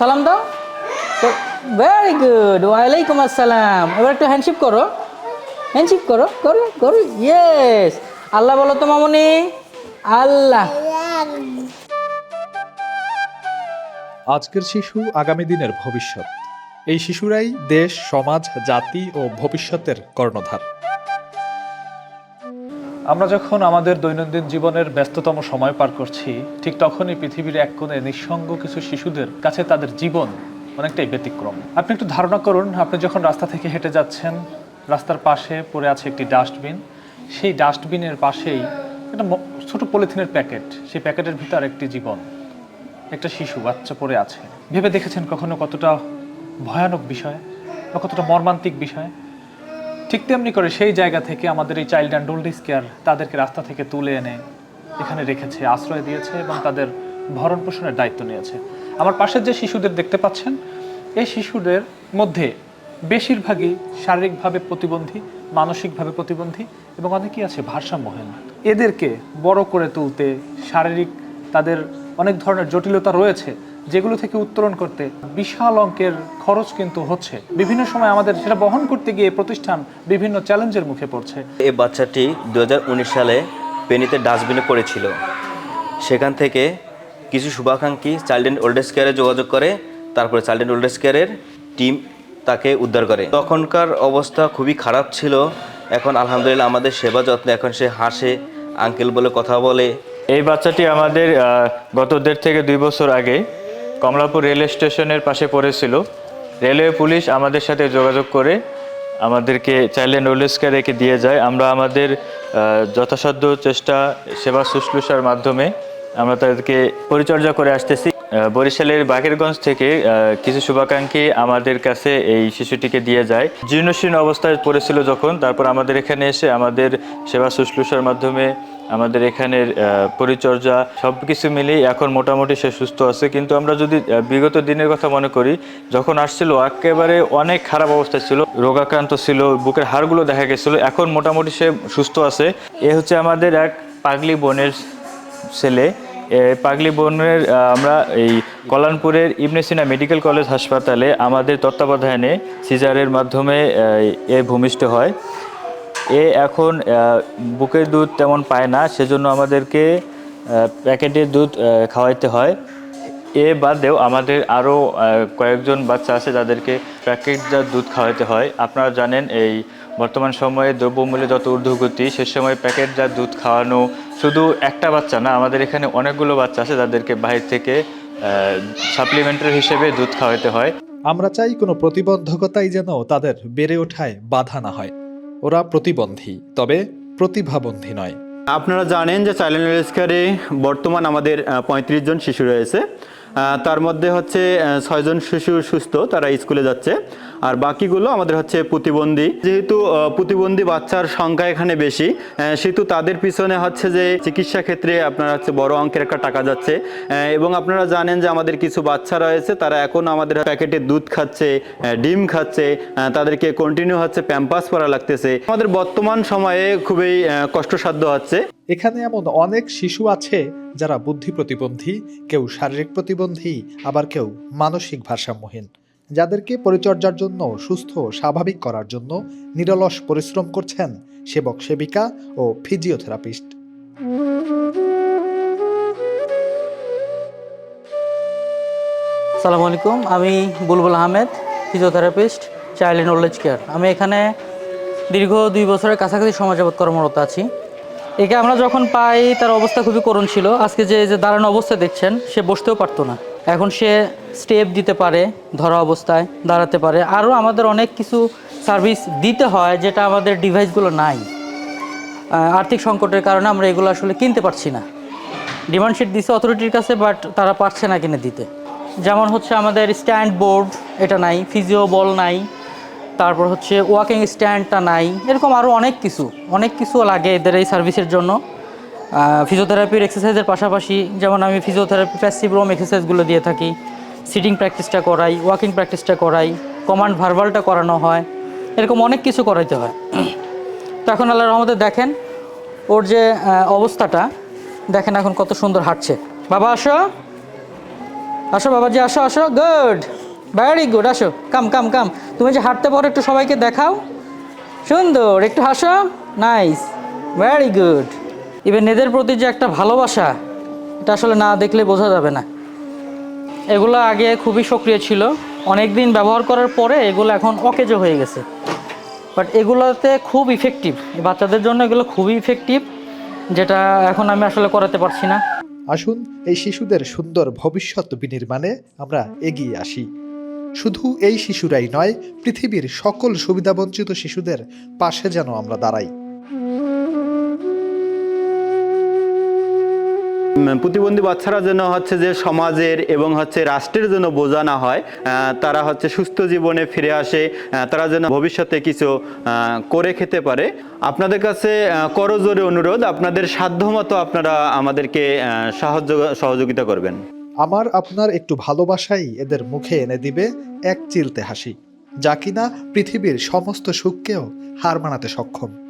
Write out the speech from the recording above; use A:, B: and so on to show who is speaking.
A: সালাম দাও। Very good ওয়ালাইকুম আসসালাম। এবার একটু হ্যান্ডশিপ করো। হ্যান্ডশিপ করো করো করো ইয়েস আল্লাহ বলো তো মামনি। আল্লাহ।
B: আজকের শিশু আগামী দিনের ভবিষ্যৎ। এই শিশুরাই দেশ, সমাজ, জাতি ও ভবিষ্যতের কর্ণধার। আমরা যখন আমাদের দৈনন্দিন জীবনের ব্যস্ততম সময় পার করছি, ঠিক তখনই পৃথিবীর এক কোণে নিঃসঙ্গ কিছু শিশুদের কাছে তাদের জীবন অনেকটাই ব্যতিক্রম। আপনি একটু ধারণা করুন, আপনি যখন রাস্তা থেকে হেঁটে যাচ্ছেন, রাস্তার পাশে পড়ে আছে একটি ডাস্টবিন। সেই ডাস্টবিনের পাশেই একটা ছোট পলিথিনের প্যাকেট, সেই প্যাকেটের ভিতর একটি জীবন, একটা শিশু, বাচ্চা পড়ে আছে। ভেবে দেখেছেন কখনো কতটা ভয়ানক বিষয় বা কতটা মর্মান্তিক বিষয়? ঠিক তেমনি করে সেই জায়গা থেকে আমাদের এই চাইল্ড অ্যান্ড ওল্ড কেয়ার তাদেরকে রাস্তা থেকে তুলে এনে এখানে রেখেছে, আশ্রয় দিয়েছে এবং তাদের ভরণ পোষণের দায়িত্ব নিয়েছে। আমার পাশের যে শিশুদের দেখতে পাচ্ছেন, এই শিশুদের মধ্যে বেশিরভাগই শারীরিকভাবে প্রতিবন্ধী, মানসিকভাবে প্রতিবন্ধী এবং অনেকেই আছে ভারসাম্যহীন। এদেরকে বড় করে তুলতে শারীরিক তাদের অনেক ধরনের জটিলতা রয়েছে যেগুলো থেকে উত্তরণ করতে বিশাল অঙ্কের খরচ কিন্তু হচ্ছে। বিভিন্ন সময় আমাদের সেটা বহন করতে গিয়ে প্রতিষ্ঠান বিভিন্ন চ্যালেঞ্জের মুখে পড়ছে।
C: এই বাচ্চাটি দু হাজার উনিশ সালে পেনিতে ডাস্টবিনে পড়েছিল। সেখান থেকে কিছু শুভাকাঙ্ক্ষী চাইল্ড অ্যান্ড ওল্ডেজ কেয়ারে যোগাযোগ করে তারপরে চাইল্ড অ্যান্ড ওল্ডেজ কেয়ারের টিম তাকে উদ্ধার করে। তখনকার অবস্থা খুবই খারাপ ছিল। এখন আলহামদুলিল্লাহ আমাদের সেবা যত্নে এখন সে হাসে আঙ্কেল বলে কথা বলে।
D: এই বাচ্চাটি আমাদের গত দেড় থেকে দুই বছর আগে কমলাপুর রেল স্টেশনের পাশে পড়েছিল। রেলওয়ে পুলিশ আমাদের সাথে যোগাযোগ করে আমাদেরকে চাইলে ওল্ডেজ রেখে দিয়ে যায়। আমরা আমাদের যথাসাধ্য চেষ্টা, সেবা শুশ্রূষার মাধ্যমে আমরা তাদেরকে পরিচর্যা করে আসতেছি। বরিশালের বাকেরগঞ্জ থেকে কিছু শুভাকাঙ্ক্ষী আমাদের কাছে এই শিশুটিকে দিয়ে যায়। জীর্ণশীর্ণ অবস্থায় পড়েছিল যখন, তারপর আমাদের এখানে এসে আমাদের সেবা শুশ্রূষার মাধ্যমে আমাদের এখানের পরিচর্যা সব কিছু মিলেই এখন মোটামুটি সে সুস্থ আছে। কিন্তু আমরা যদি বিগত দিনের কথা মনে করি, যখন আসছিল, একেবারে অনেক খারাপ অবস্থা ছিল। রোগাক্রান্ত ছিল, বুকের হাড়গুলো দেখা গেছিল, এখন মোটামুটি সে সুস্থ আছে। এ হচ্ছে আমাদের এক পাগলি বোনের ছেলে। পাগলি বোনের আমরা এই কল্যাণপুরের ইবনে সিনা মেডিকেল কলেজ হাসপাতালে আমাদের তত্ত্বাবধানে সিজারের মাধ্যমে এ ভূমিষ্ঠ হয়। এ এখন বুকের দুধ তেমন পায় না, সেজন্য আমাদেরকে প্যাকেটের দুধ খাওয়াইতে হয়। এ বাদেও আমাদের আরও কয়েকজন বাচ্চা আছে যাদেরকে প্যাকেটজাত দুধ খাওয়াতে হয়। আপনারা জানেন, এই বর্তমান সময়ে দ্রব্যমূল্যে যত ঊর্ধ্বগতি, সে সময় প্যাকেটজাত দুধ খাওয়ানো শুধু একটা বাচ্চা না, আমাদের এখানে অনেকগুলো বাচ্চা আছে যাদেরকে বাইরে থেকে সাপ্লিমেন্টারি হিসেবে দুধ খাওয়াতে হয়।
B: আমরা চাই কোনো প্রতিবন্ধকতাই যেন তাদের বেড়ে ওঠায়, বাধা না হয়। ওরা প্রতিবন্ধী, তবে প্রতিভাবন্ধী নয়।
E: আপনারা জানেন যে চাইল্ড রেস্কারে বর্তমান আমাদের পঁয়ত্রিশ জন শিশু রয়েছে। তার মধ্যে হচ্ছে ছয়জন শিশু সুস্থ, তারা স্কুলে যাচ্ছে। আর বাকিগুলো আমাদের হচ্ছে প্রতিবন্ধী। যেহেতু প্রতিবন্ধী বাচ্চার সংখ্যা এখানে বেশি সেহেতু তাদের পিছনে হচ্ছে যে চিকিৎসা ক্ষেত্রে আপনার হচ্ছে বড় অঙ্কের একটা টাকা যাচ্ছে। এবং আপনারা জানেন যে আমাদের কিছু বাচ্চা রয়েছে, তারা এখন আমাদের প্যাকেটে দুধ খাচ্ছে ডিম খাচ্ছে তাদেরকে কন্টিনিউ হচ্ছে প্যাম্পাস পরা লাগতেছে। আমাদের বর্তমান সময়ে খুবই কষ্টসাধ্য হচ্ছে।
B: এখানে এমন অনেক শিশু আছে যারা বুদ্ধি প্রতিবন্ধী, কেউ শারীরিক প্রতিবন্ধী, আবার কেউ মানসিক ভারসাম্যহীন। যাদেরকে পরিচর্যার জন্য সুস্থ স্বাভাবিক করার জন্য নিরলস পরিশ্রম করছেন সেবক সেবিকা ও ফিজিওথেরাপিস্ট।
A: সালামু আলাইকুম, আমি Bulbul Ahmed, physiotherapist, child age care. আমি এখানে দীর্ঘ দুই বছরের কাছাকাছি সময় যাবত কর্মরত আছি। একে আমরা যখন পাই, তার অবস্থা খুবই করুণ ছিল। আজকে যে যে দাঁড়ানো অবস্থা দেখছেন, সে বসতেও পারতো না। এখন সে স্টেপ দিতে পারে, ধরা অবস্থায় দাঁড়াতে পারে। আরও আমাদের অনেক কিছু সার্ভিস দিতে হয়, যেটা আমাদের ডিভাইসগুলো নাই। আর্থিক সংকটের কারণে আমরা এগুলো আসলে কিনতে পারছি না। ডিমান্ড শিট দিছে অথরিটির কাছে বাট তারা পারছে না কিনে দিতে। যেমন হচ্ছে আমাদের স্ট্যান্ড বোর্ড এটা নাই ফিজিও বল নাই। তারপর হচ্ছে ওয়াকিং স্ট্যান্ডটা নাই। এরকম আরও অনেক কিছু অনেক কিছু লাগে এদের এই সার্ভিসের জন্য। ফিজিওথেরাপির এক্সারসাইজের পাশাপাশি, যেমন আমি ফিজিওথেরাপি প্যাসিভ রোম এক্সারসাইজগুলো দিয়ে থাকি। সিটিং প্র্যাকটিসটা করাই ওয়াকিং প্র্যাকটিসটা করাই কমান্ড ভার্বালটা করানো হয়, এরকম অনেক কিছু করাইতে হয়। তো এখন আল্লাহ রহমতে দেখেন, ওর যে অবস্থাটা, দেখেন এখন কত সুন্দর হাঁটছে। বাবা, আসো। আসো বাবাজি, আসো আসো। গুড ভেরি গুড আসো। কাম কাম কাম তুমি যে হাঁটতে পারো, একটু সবাইকে দেখাও। সুন্দর, একটু হাসো। নাইস ভেরি গুড ইভেন এদের প্রতি যে একটা ভালোবাসা, এটা আসলে না দেখলে বোঝা যাবে না। এগুলো আগে খুবই সক্রিয় ছিল। অনেক দিন ব্যবহার করার পরে এগুলো এখন অকেজো হয়ে গেছে। বাট এগুলোতে খুব ইফেক্টিভ বাচ্চাদের জন্য এগুলো খুবই ইফেক্টিভ যেটা এখন আমি আসলে করাতে পারছি না।
F: আসুন, এই শিশুদের সুন্দর ভবিষ্যৎ বিনির্মাণে আমরা এগিয়ে আসি। শুধু এই শিশুরাই নয়, পৃথিবীর সকল সুবিধাবঞ্চিত শিশুদের পাশে যেন আমরা দাঁড়াই।
E: প্রতিবন্ধী বাচ্চারা যেন হচ্ছে যে সমাজের এবং হচ্ছে রাষ্ট্রের জন্য বোঝা না হয় তারা হচ্ছে সুস্থ জীবনে ফিরে আসে তারা যেন ভবিষ্যতে কিছু করে খেতে পারে। আপনাদের কাছে করজোরে অনুরোধ, আপনাদের সাধ্যমতো আপনারা আমাদেরকে সাহায্য, সহযোগিতা করবেন।
F: আমার আপনার একটু ভালোবাসাই এদের মুখে এনে দিবে এক চিলতে হাসি, যা কিনা পৃথিবীর সমস্ত সুখকেও হার মানাতে সক্ষম।